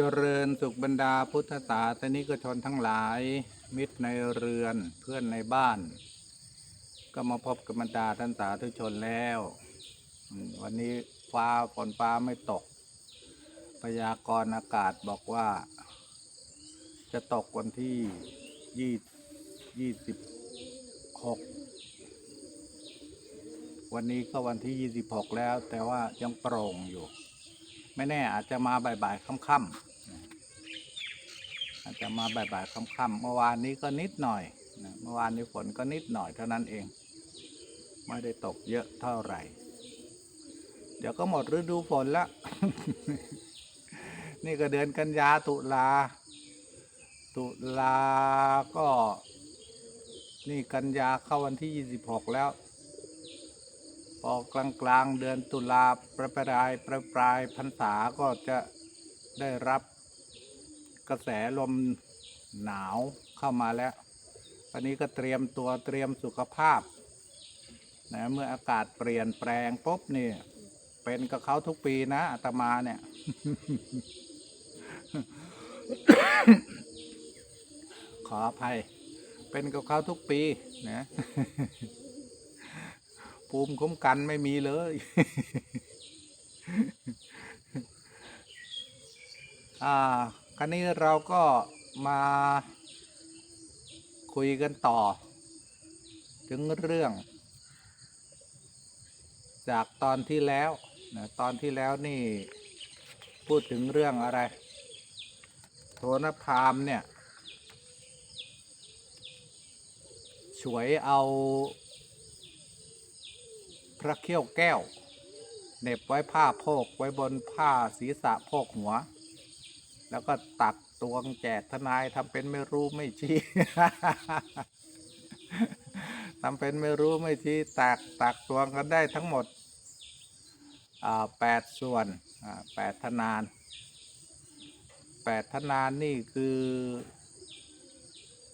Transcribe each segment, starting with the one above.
เจริญสุขบรรดาพุทธศาสนิกชนทั้งหลาย มิตรในเรือนเพื่อนในบ้าน ก็มาพบกับบรรดาท่านสาธุชนแล้ว วันนี้ฟ้าฝนฟ้าไม่ตก พยากรณ์อากาศบอกว่า จะตกวันที่ยี่ยี่สิบหกวันนี้ก็วันที่ยี่สิบหกแล้ว แต่ว่ายังโปร่งอยู่ ไม่แน่อาจจะมาบ่ายๆค่ำๆ จะมาบ่ายๆค่ำๆเมื่อวานนี้ก็นิดหน่อยนะเมื่อวานนี้ฝนก็นิดหน่อยเท่านั้นเอง ไม่ได้ตกเยอะเท่าไหร่ เดี๋ยวก็หมดฤดูฝนละ นี่ก็เดือนกันยาตุลา ตุลาก็ นี่กันยาเข้าวันที่ยี่สิบหกแล้วพอกลางกลางๆเดือนตุลาปลายปลายปลายปลายพรรษาก็จะได้รับ กระแสลมหนาวเข้ามาแล้ววันนี้ก็เตรียมตัวเตรียมสุขภาพนะเมื่ออากาศเปลี่ยนแปลงปุ๊บนี่เป็นกับเขาทุกปีนะอาตมาเนี่ย ขออภัย เป็นกับเขาทุกปีนะภูมิคุ้มกันไม่มีเลย อ่า คราวนี้เราก็มาคุยกันต่อ ถึงเรื่อง จากตอนที่แล้วนะตอนที่แล้วนี่พูดถึงเรื่องอะไร โทนพามเนี่ยฉวยเอาพระเขี้ยวแก้วเหน็บไว้ผ้าโพกไว้บนผ้าศีรษะโพกหัว แล้วก็ตักตวงแจกทนายทำเป็นไม่รู้ไม่ชี้ทำเป็นไม่รู้ไม่ชี้ตักตักตวงกันได้ทั้งหมดแปดส่วนแปดทนานแปดทนานนี่คือ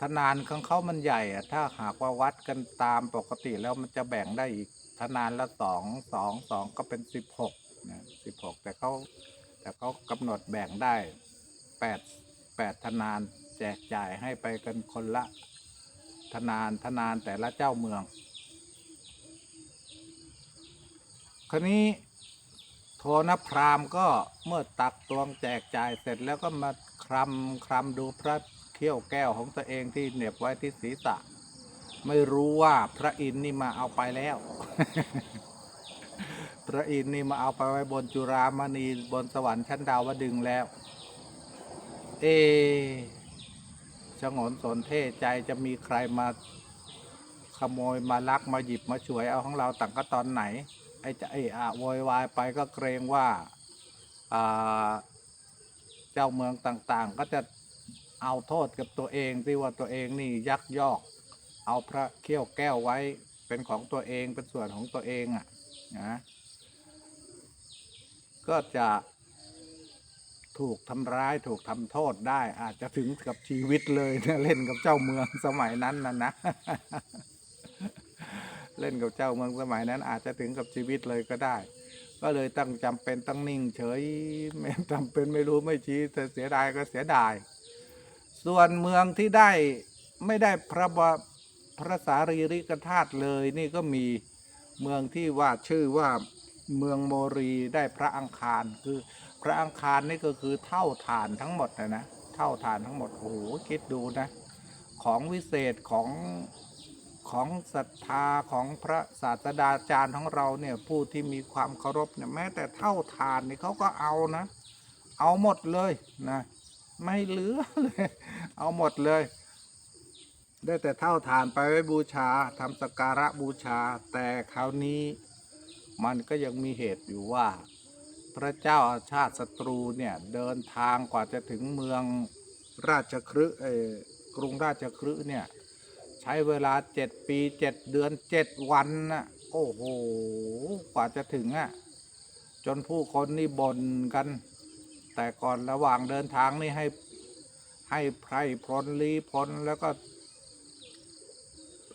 ทนานของเขามันใหญ่อะถ้าหากว่าวัดกันตามปกติแล้วมันจะแบ่งได้อีกทนานละสองสองสองก็เป็นสิบหกนะสิบหกแต่เขาแต่เขากำหนดแบ่งได้ แปดแปดทนาน แจกจ่ายให้ไปกันคนละทนานทนานแต่ละเจ้าเมือง คราวนี้โทนพรามก็เมื่อตักตวงแจกจ่ายเสร็จแล้วก็มาคลำคลำดูพระเขี้ยวแก้วของตัวเองที่เหน็บไว้ที่ศีรษะ ไม่รู้ว่าพระอินทร์นี่มาเอาไปแล้ว พระอินทร์นี่มาเอาไปไว้บนจุรามณีบนสวรรค์ชั้นดาวดึงแล้ว เอะชงนสนเทใจจะมีใครมาขโมยมาลักมาหยิบมาฉวยเอาของเราต่างก็ตอนไหน ไอ้จะไอ้อะโวยวายไปก็เกรงว่าอ่าเจ้าเมืองต่างๆ ก็จะเอาโทษกับตัวเองที่ว่าตัวเองนี่ยักยอก เอาพระเขี้ยวแก้วไว้เป็นของตัวเองเป็นส่วนของตัวเองอะนะก็จะ ถูกทำร้ายถูกทำโทษได้ อาจจะถึงกับชีวิตเลยนะเล่นกับเจ้าเมืองสมัยนั้นนะนะ เล่นกับเจ้าเมืองสมัยนั้น อาจจะถึงกับชีวิตเลยก็ได้ ก็เลยตั้งจำเป็นต้องนิ่ง เฉยไม่จำเป็นไม่รู้ไม่ชี้แต่เสียดายก็เสียดาย ส่วนเมืองที่ได้ไม่ได้พระบพระสารีริกธาตุเลยนี่ก็มีเมืองที่ว่าชื่อว่า เมืองโมรีได้พระอังคารคือพระอังคารนี่ก็คือเท่าฐานทั้งหมดนะนะเท่าฐานทั้งหมดโอ้โหคิดดูนะ ของวิเศษของของศรัทธาของพระศาสดาจารย์ของเราเนี่ยผู้ที่มีความเคารพเนี่ยแม้แต่เท่าฐานนี่เขาก็เอานะ เอาหมดเลยนะไม่เหลือเลยเอาหมดเลย ได้แต่เท่าฐานไปไว้บูชาทำสกการะบูชา แต่คราวนี้ มันก็ยังมีเหตุอยู่ว่า พระเจ้าอาชาติศัตรูเนี่ยเดินทางกว่าจะถึงเมืองราชคฤห์เอ่อกรุงราชคฤห์เนี่ยใช้เวลาเจ็ดปีเจ็ดเดือนเจ็ดวันนะโอ้โหกว่าจะถึงอะ่ะจนผู้คนนี่บ่นกัน แต่ก่อนระหว่างเดินทางนี่ให้ให้ไพรพลลีพลแล้วก็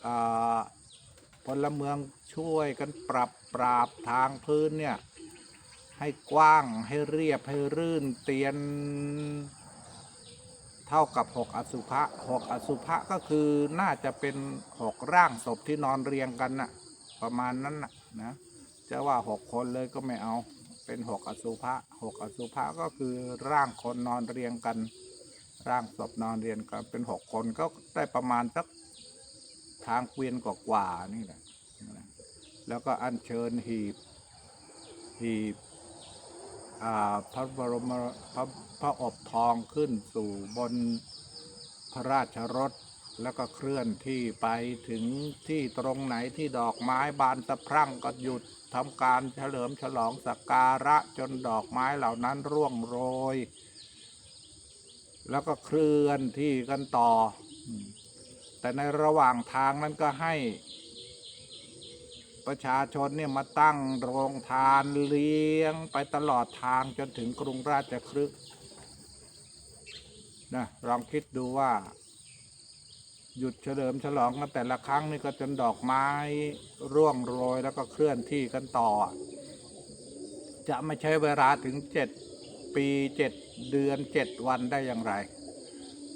อ่าพลเมืองช่วยกันปรับ ปราบทางพื้นเนี่ยให้กว้างให้เรียบให้รื่นเตียน เท่ากับหกอสุภะหกอสุภะก็คือน่าจะเป็นหกร่างศพที่นอนเรียงกันน่ะประมาณนั้นน่ะนะจะว่าหกคนเลยก็ไม่เอาเป็นหกอสุภะหกอสุภะก็คือร่างคนนอนเรียงกัน ร่างศพนอนเรียงกันเป็นหกคนก็ได้ประมาณสักทางเกวียนกว่าๆนี่แหละ แล้วก็อัญเชิญหีบ หีบพระบรมพระพระอบทองขึ้นสู่บนพระราชรถ แล้วก็เคลื่อนที่ไปถึงที่ตรงไหนที่ดอกไม้บานสะพรั่งก็หยุดทำการเฉลิมฉลองสักการะจนดอกไม้เหล่านั้นร่วงโรย แล้วก็เคลื่อนที่กันต่อ แต่ในระหว่างทางนั้นก็ให้ ประชาชนเนี่ยมาตั้งโรงทานเลี้ยงไปตลอดทางจนถึงกรุงราชคฤห์นะลองคิดดูว่า หยุดเฉลิมฉลองกันแต่ละครั้งนี่ก็จนดอกไม้ร่วงโรยแล้วก็เคลื่อนที่กันต่อ จะไม่ใช้เวลาถึงเจ็ดปีเจ็ดเดือนเจ็ดวันได้อย่างไร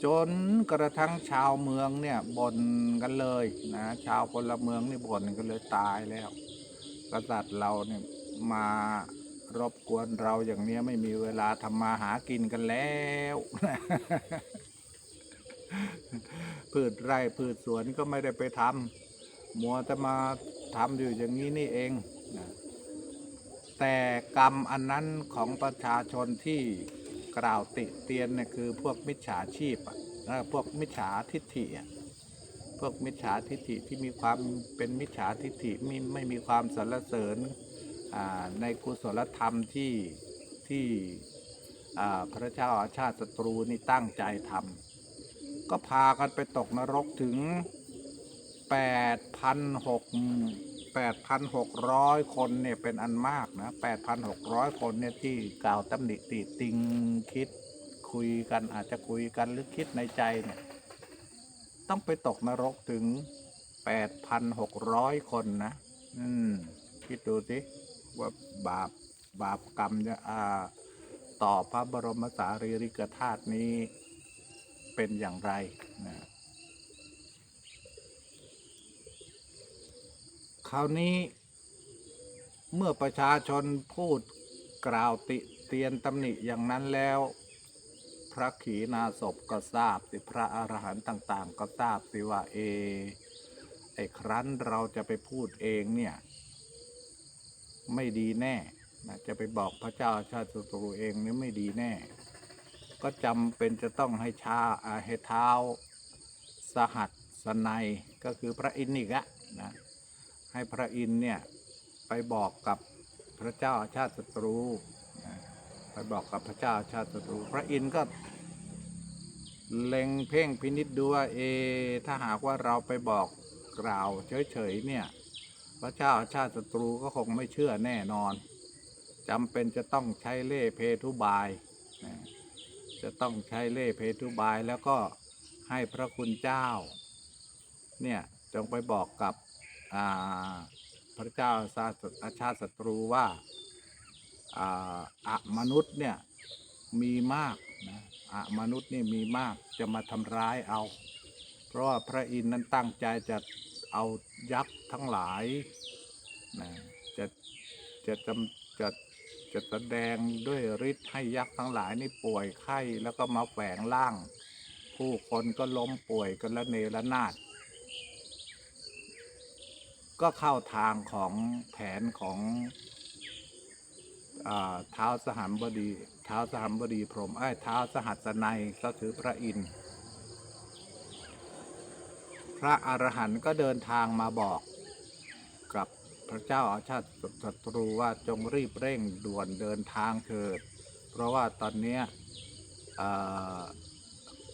จนกระทั่งชาวเมืองเนี่ยบ่นกันเลยนะชาวพลเมืองนี่บ่นกันเลยตายแล้ว กษัตริย์เราเนี่ยมารบกวนเราอย่างเนี้ยไม่มีเวลาทำมาหากินกันแล้วพืชไร่พืชสวนก็ไม่ได้ไปทำมัวแต่มาทำอยู่อย่างนี้นี่เองแต่กรรมอันนั้นของประชาชนที่ กล่าวติเตียนเนี่ยคือพวกมิจฉาชีพอะนะพวกมิจฉาทิฏฐิอะพวกมิจฉาทิฏฐิที่มีความเป็นมิจฉาทิฏฐิไม่ไม่มีความสรรเสริญอ่าในกุศลธรรมที่ที่อ่าพระเจ้าอาชาติศัตรูนี่ตั้งใจทำก็พากันไปตกนรกถึง 8,600 8,600 คนเนี่ยเป็นอันมากนะ 8,600 คนเนี่ยที่กล่าวตำหนิติติงคิดคุยกันอาจจะคุยกันหรือคิดในใจเนี่ยต้องไปตกนรกถึง 8,600 คนนะ อืม คิดดูสิว่าบาปบาปกรรมเนี่ยอ่าต่อพระบรมสารีริกธาตุนี้เป็นอย่างไรนะ คราวนี้ เมื่อประชาชนพูดกล่าวติเตียนตำหนิอย่างนั้นแล้ว พระขีณาสพก็ทราบสิพระอรหันต์ต่าง ๆ ก็ทราบสิว่าเอ ไอ้ครั้นเราจะไปพูดเองเนี่ย ไม่ดีแน่นะจะไปบอกพระเจ้าชาติศัตรูเองนี่ไม่ดีแน่ ก็จำเป็นจะต้องให้ชาอาให้เท้า สหัสสนัยก็คือพระอินทร์อีกอะนะ ให้พระอินเนี่ยไปบอกกับพระเจ้าชาติศัตรูไปบอกกับพระเจ้าชาติศัตรู พระอินก็ เล็งเพ่งพินิษดูว่าเอ ถ้าหากว่าเราไปบอกกล่าวเฉยๆเนี่ย พระเจ้าชาติศัตรูก็คงไม่เชื่อแน่นอนจำเป็นจะต้องใช้เล่เพทุบาย จะต้องใช้เล่เพทุบายแล้วก็ให้พระคุณเจ้า เนี่ยจงไปบอกกับ พระเจ้าชาอาชาติศัตรูว่าอาอะมนุษย์เนี่ยมีมากนะอะมนุษย์นี่มีมากจะมาทำร้ายเอา เพราะว่าพระอินทร์นั้นตั้งใจจะเอายักษ์ทั้งหลายนะจะจะจำจะจะแสดงด้วยฤทธิ์ให้ยักษ์ทั้งหลายนี่ป่วยไข้แล้วก็มาแฝงร่าง ผู้คนก็ล้มป่วยกันละเนระนาด ก็เข้าทางของแผนของเท้าวสหัมบดีเท้าวสหัมบดีพรหมไอ้เท้าวสหัสนัยก็คือพระอินทร์พระอรหันต์ก็เดินทางมาบอกกับพระเจ้าอาชาติศัตรูว่าจงรีบเร่งด่วนเดินทางเถิด เพราะว่าตอนนี้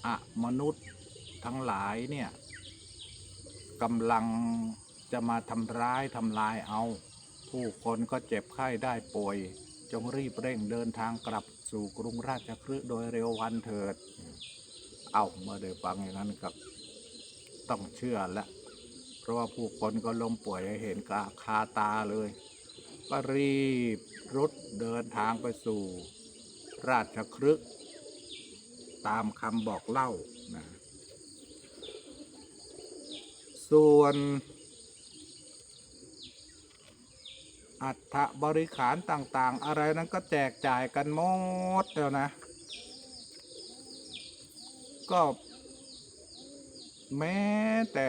อะมนุษย์ทั้งหลายเนี่ยกำลัง จะมาทำร้ายทำลายเอา ผู้คนก็เจ็บไข้ได้ป่วย จงรีบเร่งเดินทางกลับสู่กรุงราชคฤห์โดยเร็ววันเถิด เอาเมื่อได้ฟังอย่างนั้นก็ต้องเชื่อแล้วเพราะว่าผู้คนก็ล้มป่วยให้เห็นกาคาตาเลย ก็รีบรุดเดินทางไปสู่ราชครึกตามคำบอกเล่านะส่วน อัฐบริขารต่างๆ อะไรนั้นก็แจกจ่ายกันหมดแล้วนะ ก็ แม้แต่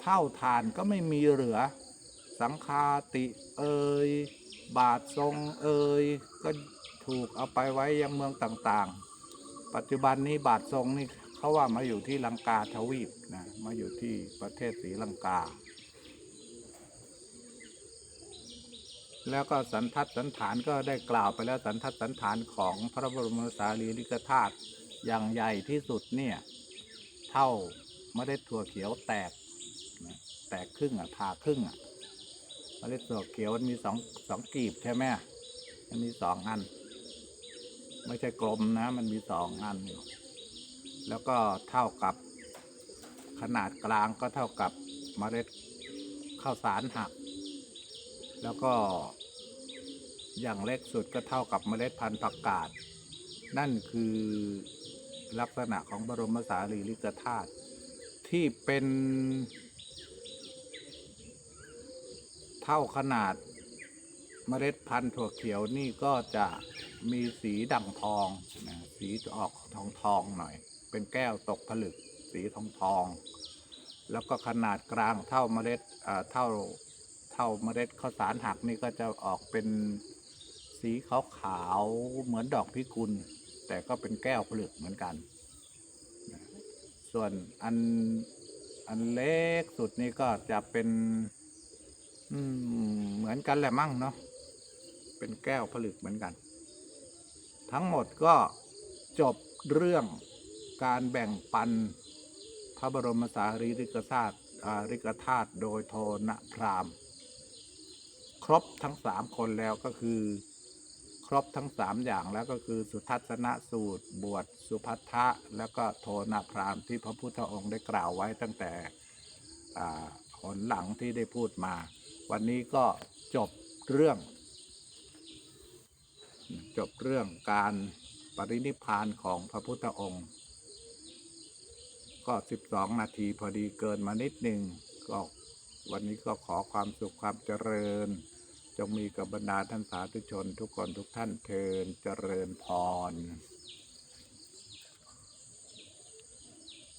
เท่าฐานก็ไม่มีเหลือ สังฆาติเอ่ยบาททรงเอ่ยก็ถูกเอาไปไว้ยังเมืองต่างๆ ปัจจุบันนี้บาททรงนี่เขาว่ามาอยู่ที่ลังกาทวีปนะมาอยู่ที่ประเทศศรีลังกา แล้วก็สันทัดสันฐานก็ได้กล่าวไปแล้วสันทัดสันฐานของพระบรมสารีริกธาตุอย่างใหญ่ที่สุดเนี่ย เท่าเมล็ดถั่วเขียวแตกแตกครึ่งอะผ่าครึ่งอะเมล็ดถั่วเขียวมันมีสองสองกีบใช่ไหมมันมีสองอัน ไม่ใช่กลมนะ มันมีสองอันอยู่แล้วก็เท่ากับขนาดกลางก็เท่ากับเมล็ดข้าวสารหัก แล้วก็ อย่างเล็กสุดก็เท่ากับเมล็ดพันธุ์ผักกาด นั่นคือลักษณะของบรมสารีริกธาตุที่เป็น เท่าขนาดเมล็ดพันธุ์ถั่วเขียวนี่ก็จะมีสีด่งทองนะสีออกทองทองหน่อย เป็นแก้วตกผลึก สีทองทอง แล้วก็ขนาดกลางเท่าเมล็ดอ่าเท่า เท่าเมล็ดข้าวสารหักนี่ก็จะออกเป็นสีขาวๆเหมือนดอกพิกุล แต่ก็เป็นแก้วผลึกเหมือนกัน ส่วนอันอันเล็กสุดนี่ก็จะเป็นอืเหมือนกันแหละมั่งเนาะเป็นแก้วผลึกเหมือนกัน ทั้งหมดก็จบเรื่องการแบ่งปันพระบรมสารีริกธาตุริกธาตุโดยโทนพราหมณ์ รบทั้งสามคนแล้วก็คือ ครบทั้งสามอย่างแล้วก็คือสุทัศนสูตร บวชสุพัทธะแล้วก็โทนพรามที่พระพุทธองค์ได้กล่าวไว้ตั้งแต่หนหลังที่ได้พูดมา วันนี้ก็จบเรื่อง จบเรื่องการปรินิพพานของพระพุทธองค์ ก็ 12 นาทีพอดีเกินมานิดหนึ่งก็วันนี้ก็ขอความสุขความเจริญ จงมีกับบรรดาท่านสาธุชนทุกคนทุกท่านเทินเจริญพร